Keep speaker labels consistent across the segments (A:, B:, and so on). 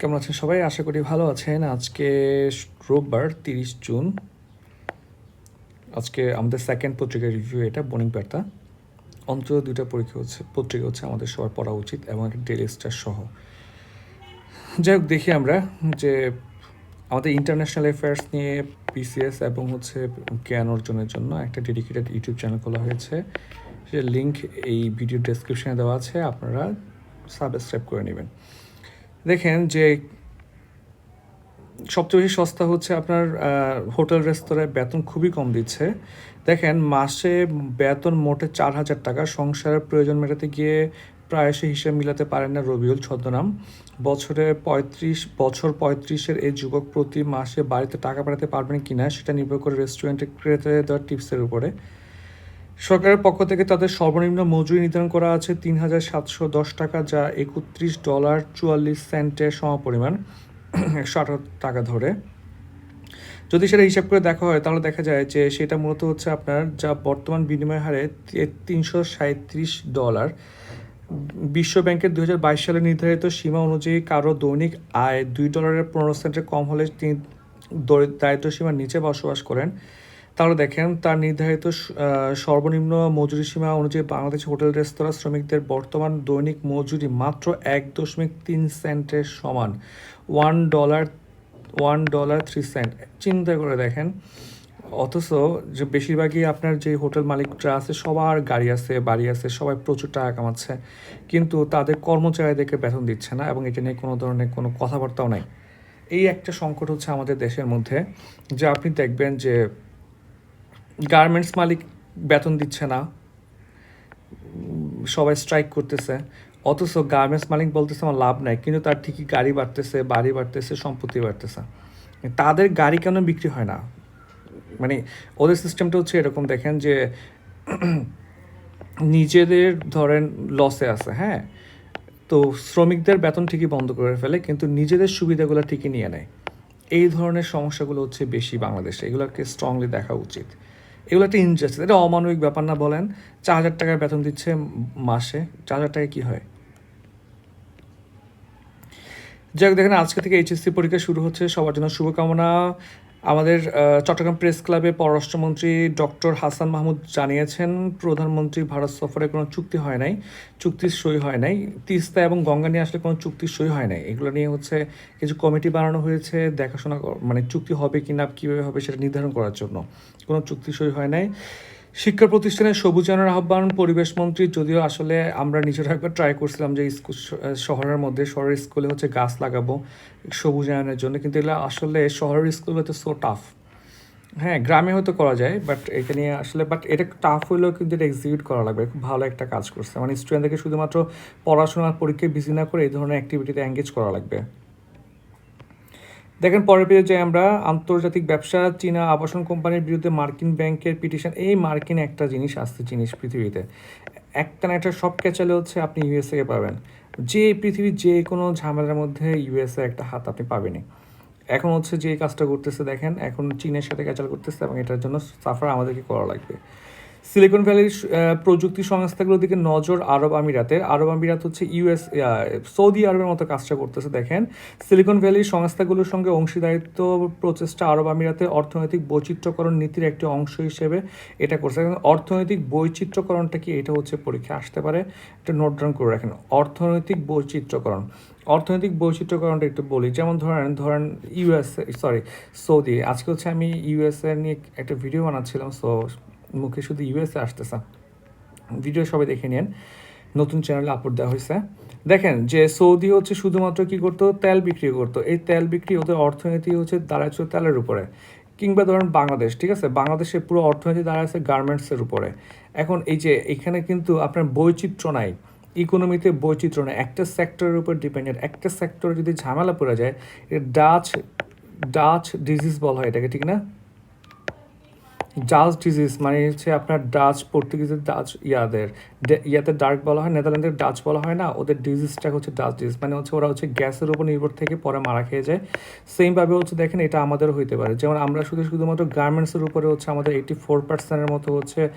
A: কেমন আছেন সবাই? আশা করি ভালো আছেন। আজকে রোববার, তিরিশ জুন। আজকে আমাদের সেকেন্ড পত্রিকা রিভিউ এটা বনিং বার্তা। অন্তত দুইটা পরীক্ষা হচ্ছে, পত্রিকা হচ্ছে আমাদের সবার পড়া উচিত এবং একটা ডেলি স্টার সহ। যাই হোক, দেখি আমরা যে আমাদের ইন্টারন্যাশনাল অ্যাফেয়ার্স নিয়ে পিসিএস এবং হচ্ছে জ্ঞান অর্জনের জন্য একটা ডেডিকেটেড ইউটিউব চ্যানেল খোলা হয়েছে। সে লিঙ্ক এই ভিডিও ডেসক্রিপশনে দেওয়া আছে, আপনারা সাবস্ক্রাইব করে নেবেন। দেখেন যে সবচেয়ে বেশি সস্তা হচ্ছে আপনার হোটেল রেস্তোরাঁয় বেতন খুবই কম দিচ্ছে। দেখেন মাসে বেতন মোটে চার হাজার টাকা, সংসারের প্রয়োজন মেটাতে গিয়ে প্রায়শই হিসেব মিলাতে পারেন না রবিউল ছদ্মনাম। বছরে পঁয়ত্রিশ, বছর পঁয়ত্রিশের এই যুবক প্রতি মাসে বাড়িতে টাকা পাঠাতে পারবেন কিনা সেটা নির্ভর করে রেস্টুরেন্টে ক্রেতে দেওয়ার টিপসের উপরে। সরকারের পক্ষ থেকে তাদের সর্বনিম্ন মজুরি নির্ধারণ করা আছে তিন হাজার সাতশো দশ টাকা, যা একত্রিশ ডলার চুয়াল্লিশ সেন্টের সমপরিমাণ, একশো আঠারো টাকা ধরে। যদি সেটা হিসাব করে দেখা হয়, তাহলে দেখা যায় যে সেটা মূলত হচ্ছে আপনার যা বর্তমান বিনিময় হারে তিনশো সাঁত্রিশ ডলার। বিশ্ব ব্যাংকের দু হাজার বাইশ সালে নির্ধারিত সীমা অনুযায়ী কারও দৈনিক আয় দুই ডলারের পনেরো সেন্টের কম হলে তিনি দারিদ্র সীমার নিচে বসবাস করেন। তাহলে দেখেন, তার নির্ধারিত সর্বনিম্ন মজুরি সীমা অনুযায়ী বাংলাদেশ হোটেল, রেস্তোরাঁ শ্রমিকদের বর্তমান দৈনিক মজুরি মাত্র এক দশমিক তিন সেন্টের সমান। One dollar one dollar three cent. চিন্তা করে দেখেন, অথচ যে বেশিরভাগই আপনার যে হোটেল মালিকরা আছে, সবার গাড়ি আছে, বাড়ি আছে, সবাই প্রচুর টাকা কামাচ্ছে। কিন্তু তাদের কর্মচারীদেরকে বেতন দিচ্ছে না এবং এটা নিয়ে কোনো ধরনের কোনো কথাবার্তাও নাই। এই একটা সংকট হচ্ছে আমাদের দেশের মধ্যে, যে আপনি দেখবেন যে গার্মেন্টস মালিক বেতন দিচ্ছে না। সবাই স্ট্রাইক করতেছে। অথচ গার্মেন্টস মালিক বলতেছে আমার লাভ নাই, কিন্তু তার ঠিকই গাড়ি বাড়তেছে, বাড়ি বাড়তেছে, সম্পত্তি বাড়তেছে। তাদের গাড়ি কেন বিক্রি হয় না? মানে ওদের সিস্টেমটা হচ্ছে এরকম, দেখেন যে নিজেদের ধরেন লসে আছে হ্যাঁ? তো শ্রমিকদের বেতন ঠিকই বন্ধ করে ফেলে, কিন্তু নিজেদের সুবিধাগুলো ঠিকই নিয়ে নেয়। এই ধরনের সমস্যাগুলো হচ্ছে বেশি বাংলাদেশে, এগুলোকে স্ট্রংলি দেখা উচিত। এগুলো একটা ইনজাস্টিস এটা অমানবিক ব্যাপার না বলেন। চার হাজার টাকার বেতন দিচ্ছে মাসে, চার হাজার টাকায় কী হয়? যাই হোক, দেখেন আজকে থেকে এইচএসসি পরীক্ষা শুরু হচ্ছে, সবার জন্য শুভকামনা। আমাদের চট্টগ্রাম প্রেস ক্লাবে পররাষ্ট্রমন্ত্রী ডক্টর হাসান মাহমুদ জানিয়েছেন, প্রধানমন্ত্রী ভারত সফরে কোনো চুক্তি হয় নাই চুক্তির সই হয় নাই, তিস্তা এবং গঙ্গা নিয়ে আসলে কোনো চুক্তির সই হয় নাই। এগুলো নিয়ে হচ্ছে কিছু কমিটি বানানো হয়েছে, দেখাশোনা মানে চুক্তি হবে কি না কীভাবে হবে সেটা নির্ধারণ করার জন্য। কোনো চুক্তি সই হয় নাই। শিক্ষা প্রতিষ্ঠানের সবুজায়নের আহ্বান পরিবেশ মন্ত্রী, যদিও আসলে আমরা নিজেরা একবার ট্রাই করছিলাম যে স্কুল শহরের মধ্যে, শহরের স্কুলে হচ্ছে গাছ লাগাবো সবুজায়নের জন্য, কিন্তু এগুলো আসলে শহরের স্কুলগুলোতে সো টাফ হ্যাঁ গ্রামে হয়তো করা যায় বাট এটা নিয়ে আসলে বাট এটা টাফ হলেও কিন্তু এটা এক্সিকিউট করা লাগবে, খুব ভালো একটা কাজ করছে। মানে স্টুডেন্টদেরকে শুধুমাত্র পড়াশোনার পরীক্ষায় বিজি না করে এই ধরনের অ্যাক্টিভিটিতে এঙ্গেজ করা লাগবে। দেখেন, পরের পেজে আমরা। আন্তর্জাতিক ব্যবসা, চীনা আবাসন কোম্পানির বিরুদ্ধে মার্কিন ব্যাংকের পিটিশন। এই মার্কিন একটা জিনিস আসছে জিনিস পৃথিবীতে। একটা না একটা সব ক্যাচালে হচ্ছে আপনি ইউএসএকে পাবেন। যে পৃথিবীর যে কোনো ঝামেলার মধ্যে ইউএসএ একটা হাত আপনি পাবেনই। এখন হচ্ছে যে কাজটা করতেছে, দেখেন, এখন চীনের সাথে ক্যাচাল করতেছে এবং এটার জন্য সাফার আমাদেরকে করা লাগবে। সিলিকন ভ্যালির প্রযুক্তি সংস্থাগুলোর দিকে নজর আরব আমিরাতের। আরব আমিরাত হচ্ছে ইউএস সৌদি আরবের মতো কাজটা করতেছে, দেখেন। সিলিকন ভ্যালির সংস্থাগুলোর সঙ্গে অংশীদারিত্ব প্রচেষ্টা আরব আমিরাতে অর্থনৈতিক বৈচিত্র্যকরণ নীতির একটি অংশ হিসেবে এটা করছে। অর্থনৈতিক বৈচিত্র্যকরণটা কি? এটা হচ্ছে পরীক্ষা, আসতে পারে। এটা নোট ডাউন করে রাখেন। অর্থনৈতিক বৈচিত্র্যকরণ। অর্থনৈতিক বৈচিত্র্যকরণটা একটু বলি। যেমন ধরেন ধরেন ইউএসএ সরি সৌদি আজকে হচ্ছে আমি ইউএসএ নিয়ে একটা ভিডিও বানাচ্ছিলাম সো মুখে শুধু ইউএসএ আসতেছে। ভিডিও সবাই দেখে নিন নতুন চ্যানেলে আপলোড দেওয়া হয়েছে। দেখেন যে সৌদি হচ্ছে শুধুমাত্র কি করতো? তেল বিক্রি করতো। এই তেল বিক্রি ওদের অর্থনীতি হচ্ছে দাঁড়াচ্ছে তেলের উপরে। কিংবা ধরেন বাংলাদেশ, ঠিক আছে? বাংলাদেশের পুরো অর্থনীতি দাঁড়াচ্ছে গার্মেন্টসের উপরে। এখন এই যে এখানে কিন্তু আপনার বৈচিত্র্য নাই। ইকোনমিতে বৈচিত্র্য নেই। একটা সেক্টরের উপর ডিপেন্ডেন্ট একটা সেক্টরে যদি ঝামেলা পড়ে যায় ডাচ ডাচ ডিজিজ বলা হয় এটাকে, ঠিক না? ডাচ ডিজিজ মানে হচ্ছে আপনার ডাচ পর্তুগিজের ডাচ ইয়াদের। ইয়াতে ডার্ক বলা হয়, নেদারল্যান্ডের ডাচ বলা হয় না, ওদের ডিজিজটা হচ্ছে ডাচ ডিজিজ মানে হচ্ছে ওরা হচ্ছে গ্যাসের উপর নির্ভর থেকে পরে মারা খেয়ে যায়। সেমভাবে হচ্ছে দেখেন এটা আমাদেরও হইতে পারে। যেমন আমরা শুধু শুধুমাত্র গার্মেন্টসের উপরে হচ্ছে আমাদের এইটি ফোর পার্সেন্টের মতো হচ্ছে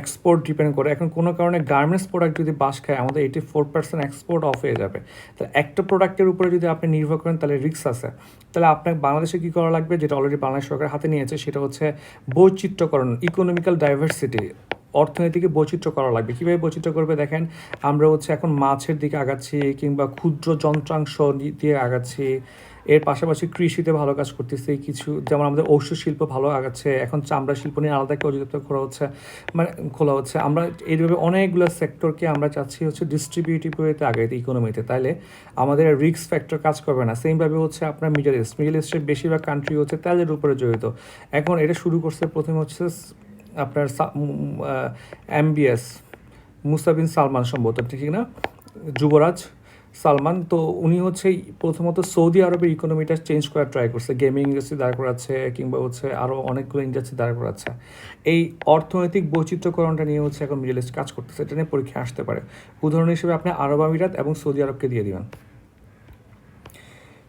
A: এক্সপোর্ট ডিপেন্ড করে। এখন কোনো কারণে গার্মেন্টস প্রোডাক্ট যদি বাস খায়, আমাদের eighty four percent export off হয়ে যাবে। তাহলে একটা প্রোডাক্টের উপরে যদি আপনি নির্ভর করেন, তাহলে রিস্ক আছে। তাহলে আপনার বাংলাদেশে কী করা লাগবে? যেটা অলরেডি বাংলাদেশ সরকার হাতে নিয়েছে, সেটা হচ্ছে বৈচিত্র্যকরণ ইকোনমিক্যাল ডাইভার্সিটি অর্থনীতিকে বৈচিত্র্য করা লাগবে। কীভাবে বৈচিত্র্য করবে দেখেন, আমরা হচ্ছে এখন মাছের দিকে আগাচ্ছি কিংবা ক্ষুদ্র যন্ত্রাংশ দিয়ে আগাচ্ছি। এর পাশাপাশি কৃষিতে ভালো কাজ করতেছি, কিছু যেমন আমাদের ঔষধ শিল্প ভালো আগাচ্ছে, এখন চামড়া শিল্প নিয়ে আলাদা একটা অধিদপ্তর করা হচ্ছে মানে খোলা হচ্ছে। আমরা এইভাবে অনেকগুলো সেক্টরকে আমরা চাচ্ছি হচ্ছে ডিস্ট্রিবিউটিভ ওয়েতে আগাইতে ইকোনমিতে তাইলে আমাদের রিস্ক ফ্যাক্টর কাজ করবে না। সেমভাবে হচ্ছে আপনার মিডল ইস্ট মিডল ইস্টের বেশিরভাগ কান্ট্রি হচ্ছে তেলের উপরে জড়িত। এখন এটা শুরু করছে প্রথমে হচ্ছে আপনার এমবিএস মুসাবিন সালমান সম্ভবত ঠিক না? যুবরাজ সালমান, তো উনি হচ্ছে প্রথমত সৌদি আরবের ইকোনমিটা চেঞ্জ করার ট্রাই করছে। গেমিং ইন্ডাস্ট্রি দাঁড় করাচ্ছে, কিংবা হচ্ছে আরও অনেকগুলো ইন্ডাস্ট্রি দাঁড় করাচ্ছে। এই অর্থনৈতিক বৈচিত্র্যকরণটা নিয়ে হচ্ছে এখন মিডল ইস্ট কাজ করতেছে, এটা নিয়ে পরীক্ষা আসতে পারে। উদাহরণ হিসেবে আপনি আরব আমিরাত এবং সৌদি আরবকে দিয়ে দিবেন।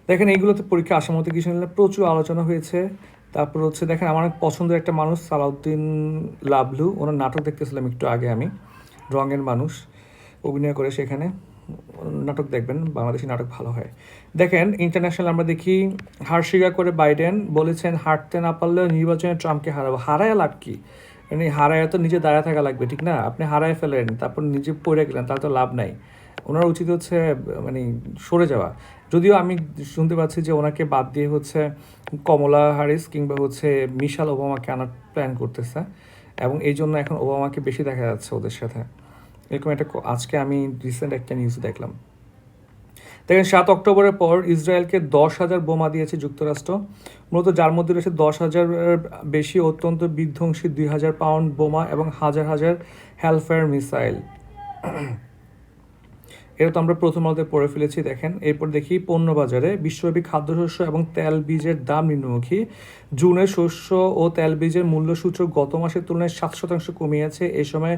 A: দেখেন, এইগুলোতে পরীক্ষা আসার মতো কিছু প্রচুর আলোচনা হয়েছে। তারপর হচ্ছে দেখেন, আমার পছন্দের একটা মানুষ, সালাউদ্দিন লাভলু ওনার নাটক দেখতেছিলাম একটু আগে আমি, রঙের মানুষ, অভিনয় করে সেখানে। নাটক দেখবেন, বাংলাদেশি নাটক ভালো হয়। দেখেন ইন্টারন্যাশনাল আমরা দেখি হার স্বীকার করে বাইডেন বলেছেন, হারতে না পারলেও নির্বাচনে ট্রাম্পকে হারাবো। হারায় লাভ কি? মানে হারায় তো নিজে দাঁড়ায় থাকা লাগবে, ঠিক না? আপনি হারায় ফেলেন, তারপর নিজে পড়ে গেলেন তাহলে তো লাভ নাই। ওনার উচিত হচ্ছে মানে সরে যাওয়া। যদিও আমি শুনতে পাচ্ছি যে ওনাকে বাদ দিয়ে হচ্ছে কমলা হারিস কিংবা হচ্ছে মিশাল ওবামাকে আনার প্ল্যান করতেছে এবং এই জন্য এখন ওবামাকে বেশি দেখা যাচ্ছে ওদের সাথে। এরকম একটা আজকে আমি রিসেন্ট একটা নিউজ দেখলাম। দেখেন, সাত অক্টোবরের পর ইসরায়েলকে দশ হাজার বোমা দিয়েছে যুক্তরাষ্ট্র। মূলত যার মধ্যে রয়েছে দশ হাজারের বেশি অত্যন্ত বিধ্বংসী দুই হাজার পাউন্ড বোমা এবং হাজার হাজার হ্যালফায়ার মিসাইল। এটা তো আমরা প্রথম আলোতে পড়ে ফেলেছি, দেখেন। এরপর দেখি পণ্য বাজারে বিশ্বব্যাপী খাদ্যশস্য এবং তেল বীজের দাম নিম্নমুখী। জুনে শস্য ও তেল বীজের মূল্য সূচক গত মাসের তুলনায় সাত শতাংশ কমিয়েছে। এই সময়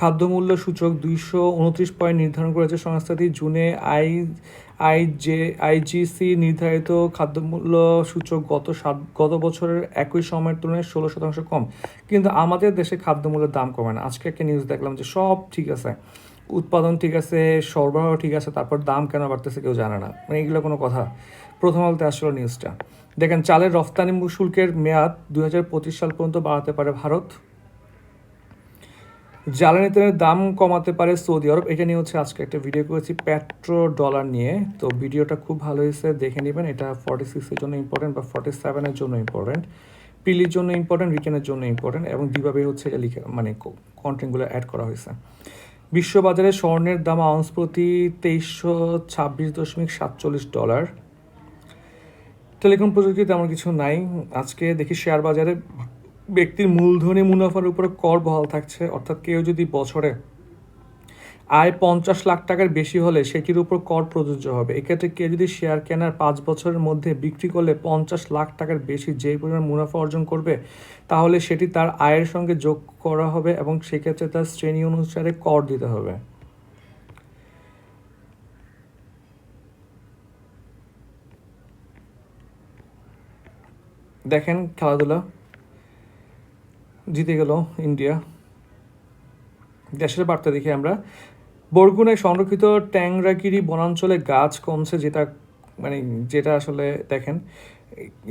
A: খাদ্য মূল্য সূচক দুইশো উনত্রিশ পয়েন্ট নির্ধারণ করেছে সংস্থাটি। জুনে আই, আইজে, আইজিসি নির্ধারিত খাদ্যমূল্য সূচক গত সাত, গত বছরের একই সময়ের তুলনায় ষোলো শতাংশ কম। কিন্তু আমাদের দেশে খাদ্যমূল্যের দাম কমে না। আজকে একটা নিউজ দেখলাম যে সব ঠিক আছে। উৎপাদন ঠিক আছে, সরবরাহ ঠিক আছে, তারপর দাম কেন বাড়তেছে কেউ জানে না। মানে এগুলো কোনো কথা। প্রথম আলোতে আসলো নিউজটা দেখেন, চালের রফতানি শুল্কের মেয়াদ দুই হাজার পঁচিশ সাল পর্যন্ত বাড়াতে পারে ভারত। জ্বালানি তেলের দাম কমাতে পারে সৌদি আরব। এটা নিয়ে হচ্ছে আজকে একটা ভিডিও করেছি পেট্রো ডলার নিয়ে। তো ভিডিওটা খুব ভালো হয়েছে, দেখে নেবেন। এটা ফর্টি সিক্সের জন্য ইম্পর্টেন্ট বা ফর্টি সেভেনের জন্য ইম্পর্টেন্ট পিলির জন্য ইম্পর্টেন্ট রিকেনের জন্য ইম্পর্টেন্ট এবং দুইভাবে হচ্ছে লিখে মানে কন্টেন্টগুলো অ্যাড করা হয়েছে। বিশ্ববাজারে স্বর্ণের দাম আউন্স প্রতি তেইশশো ছাব্বিশ দশমিক সাতচল্লিশ ডলার। টেলিকম প্রযুক্তি তেমন কিছু নাই। আজকে দেখি শেয়ার বাজারে ব্যক্তির মূলধনী মুনাফার উপরে কর বহাল থাকছে। অর্থাৎ কেউ যদি বছরে আয় পঞ্চাশ লাখ টাকার বেশি হলে সেটির উপর কর প্রযোজ্য হবে। এক্ষেত্রে কেউ যদি শেয়ার কেনার পাঁচ বছরের মধ্যে বিক্রি করলে পঞ্চাশ লাখ টাকার বেশি যে পরিমাণ মুনাফা অর্জন করবে, তাহলে সেটি তার আয়ের সঙ্গে যোগ করা হবে এবং সেক্ষেত্রে তার শ্রেণি অনুসারে কর দিতে হবে। দেখেন খেলাধুলা জিতে গেল ইন্ডিয়া। দেশের বার্তা দেখি আমরা। বরগুনায় সংরক্ষিত ট্যাংরাগিরি বনাঞ্চলে গাছ কমছে যেটা মানে যেটা আসলে দেখেন,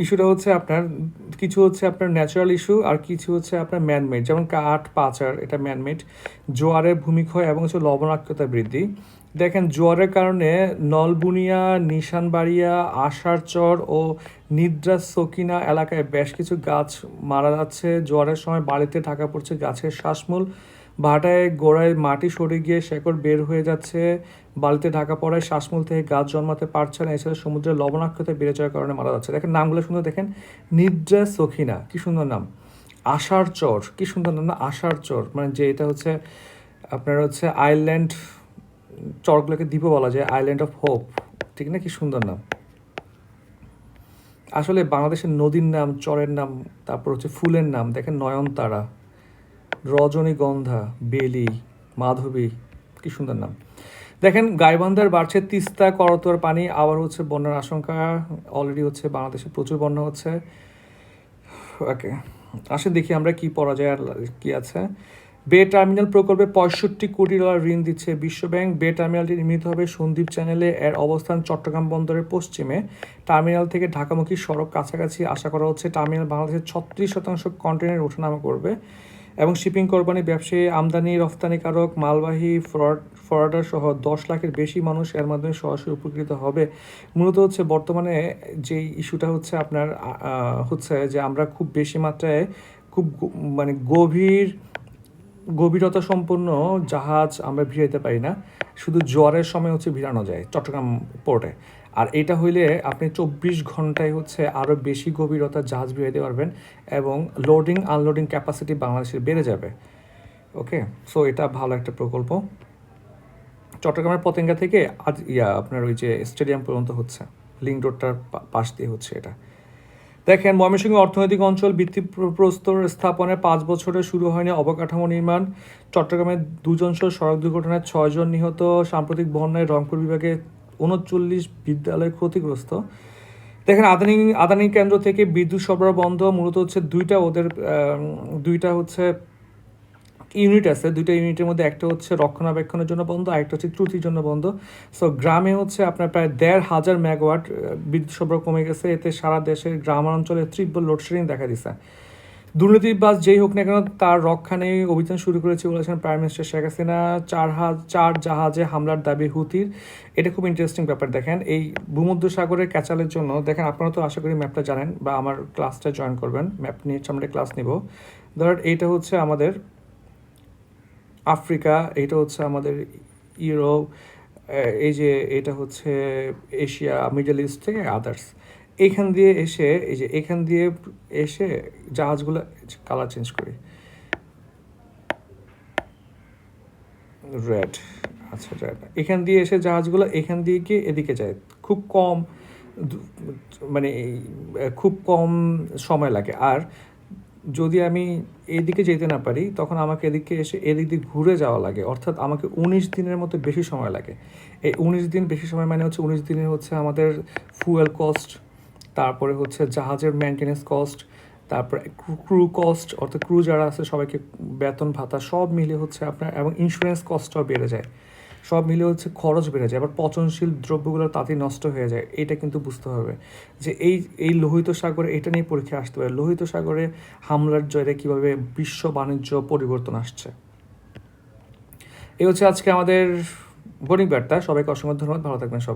A: ইস্যুটা হচ্ছে আপনার, কিছু হচ্ছে আপনার ন্যাচারাল ইস্যু আর কিছু হচ্ছে আপনার ম্যানমেড যেমন কাঠ, পাচার, এটা ম্যানমেড জোয়ারের ভূমিক্ষয় এবং হচ্ছে লবণাক্ততা বৃদ্ধি। দেখেন, জোয়ারের কারণে নলবুনিয়া, নিশানবাড়িয়া, আষাঢ়চর ও নিদ্রা সকিনা এলাকায় বেশ কিছু গাছ মারা যাচ্ছে। জোয়ারের সময় বাড়িতে ঢাকা পড়ছে গাছের শ্বাসমূল। ভাটায় গোড়ায় মাটি সরে গিয়ে শেকড় বের হয়ে যাচ্ছে। বালিতে ঢাকা পড়ায় শ্বাসমূল থেকে গাছ জন্মাতে পারছে না, এছাড়া সমুদ্রের লবণাক্ততা বেড়ে যাওয়ার কারণে মারা যাচ্ছে। দেখেন, নামগুলো সুন্দর দেখেন। নিদ্রা সখিনা, কি সুন্দর নাম। আষাঢ় চর, কি সুন্দর নাম না, আষাঢ় চর। মানে যে এটা হচ্ছে আপনার হচ্ছে আইল্যান্ড, চরগুলোকে দ্বীপও বলা যায়, আইল্যান্ড অফ হোপ। ঠিক না? কি সুন্দর নাম। আসলে বাংলাদেশের নদীর নাম, চরের নাম, তারপর হচ্ছে ফুলের নাম, দেখেন নয়নতারা। রজনীগন্ধা, বেলি, মাধবী, কি সুন্দর নাম। দেখেন, গাইবান্ধার বাড়ছে তিস্তা, করতোয়ার পানি, আবার হচ্ছে বন্যার আশঙ্কা অলরেডি হচ্ছে বাংলাদেশে প্রচুর বন্যা হচ্ছে। ওকে আসে দেখি আমরা কি পড়া যায় আর কি আছে। বে টার্মিনাল প্রকল্পে পঁয়ষট্টি কোটি ডলার ঋণ দিচ্ছে বিশ্বব্যাংক। বে টার্মিনালটি নির্মিত হবে সন্দ্বীপ চ্যানেলে। এর অবস্থান চট্টগ্রাম বন্দরের পশ্চিমে। টার্মিনাল থেকে ঢাকামুখী সড়ক কাছাকাছি আশা করা হচ্ছে টার্মিনাল বাংলাদেশের ছত্রিশ শতাংশ কন্টেনার ওঠানামা করবে। এবং শিপিং কোম্পানি ব্যবসায়ী, আমদানি রফতানিকারক মালবাহী ফ্রড ফরওয়ার্ডার সহ দশ লাখের বেশি মানুষ এর মাধ্যমে সরাসরি উপকৃত হবে। মূলত হচ্ছে বর্তমানে যে ইস্যুটা হচ্ছে আপনার হচ্ছে যে আমরা খুব বেশি মাত্রায় খুব মানে গভীর, গভীরতা সম্পন্ন জাহাজ আমরা ভিড়াইতে পারি না। শুধু জ্বরের সময় হচ্ছে ভিড়ানো যায় চট্টগ্রাম পোর্টে। আর এটা হইলে আপনি চব্বিশ ঘন্টায় হচ্ছে আরও বেশি গভীরতা জাহাজ ভিড়াইতে পারবেন এবং লোডিং আনলোডিং ক্যাপাসিটি বাংলাদেশের বেড়ে যাবে। ওকে সো এটা ভালো একটা প্রকল্প। চট্টগ্রামের পতেঙ্গা থেকে আজ, ইয়া, আপনার ওই যে স্টেডিয়াম পর্যন্ত হচ্ছে। লিঙ্ক রোডটার পাশ দিয়ে হচ্ছে এটা। দেখেন, ময়মনসিংহ অর্থনৈতিক অঞ্চল ভিত্তিপ্রস্তর স্থাপনে পাঁচ বছরে শুরু হয়নি অবকাঠামো নির্মাণ। চট্টগ্রামের দুজন সহ সড়ক দুর্ঘটনায় ছয়জন নিহত। সাম্প্রতিক বন্যায় রংপুর বিভাগে উনচল্লিশ বিদ্যালয় ক্ষতিগ্রস্ত। দেখেন, আদানি আদানি কেন্দ্র থেকে বিদ্যুৎ সরবরাহ বন্ধ, মূলত হচ্ছে দুইটা ওদের দুইটা হচ্ছে ইউনিট আছে। দুইটা ইউনিটের মধ্যে একটা হচ্ছে রক্ষণাবেক্ষণের জন্য বন্ধ, আর একটা হচ্ছে ত্রুটির জন্য বন্ধ। সো গ্রামে হচ্ছে আপনার প্রায় দেড় হাজার মেগাওয়াট বিদ্যুৎ সরবরাহ কমে গেছে। এতে সারা দেশের গ্রামাঞ্চলে তীব্র লোডশেডিং দেখা দিচ্ছে দুর্নীতিবাজ যেই হোক না কেন তার রক্ষানে অভিযান শুরু করেছে বলেছেন প্রাইম মিনিস্টার শেখ হাসিনা। চার চার জাহাজে হামলার দাবি হুতির। এটা খুব ইন্টারেস্টিং ব্যাপার দেখেন। এই ভূমধ্য সাগরের ক্যাচালের জন্য, দেখেন আপনারা তো আশা করি ম্যাপটা জানেন বা আমার ক্লাসটা জয়েন করবেন। ম্যাপ নিয়ে আমরা ক্লাস নিব। ধর এইটা হচ্ছে আমাদের আফ্রিকা এটা হচ্ছে আমাদের ইউরোপ এই যে এটা হচ্ছে এশিয়া, মিডল ইস্ট থেকে আদার্স এইখান দিয়ে এসে, এই যে এখান দিয়ে এসে জাহাজগুলো কালার চেঞ্জ করি। রেড আচ্ছা রেড এখান দিয়ে এসে জাহাজগুলো এখান দিয়ে গিয়ে এদিকে যায়। খুব কম মানে খুব কম সময় লাগে। আর যদি আমি এদিকে যেতে না পারি, তখন আমাকে এদিকে এসে এদিক দিয়ে ঘুরে যাওয়া লাগে। অর্থাৎ আমাকে উনিশ দিনের মতো বেশি সময় লাগে। এই উনিশ দিন বেশি সময় মানে হচ্ছে উনিশ দিনে হচ্ছে আমাদের ফুয়েল কস্ট তারপরে হচ্ছে জাহাজের মেনটেনেন্স কস্ট তারপরে ক্রু কস্ট অর্থাৎ ক্রু যারা আছে সবাইকে বেতন ভাতা, সব মিলে হচ্ছে আপনার, এবং ইন্স্যুরেন্স কস্টটাও বেড়ে যায়। সব মিলে হচ্ছে খরচ বেড়ে যায়, আবার পচনশীল দ্রব্যগুলো তাতেই নষ্ট হয়ে যায়, এটা কিন্তু বুঝতে হবে। যে এই এই লোহিত সাগরে এটা নিয়ে পরীক্ষা আসতে পারে। লোহিত সাগরে হামলার জয়রে কীভাবে বিশ্ব বাণিজ্য পরিবর্তন আসছে। এই হচ্ছে আজকে আমাদের বণিক বার্তা সবাইকে অসংখ্য ধন্যবাদ। ভালো থাকবেন সবাই।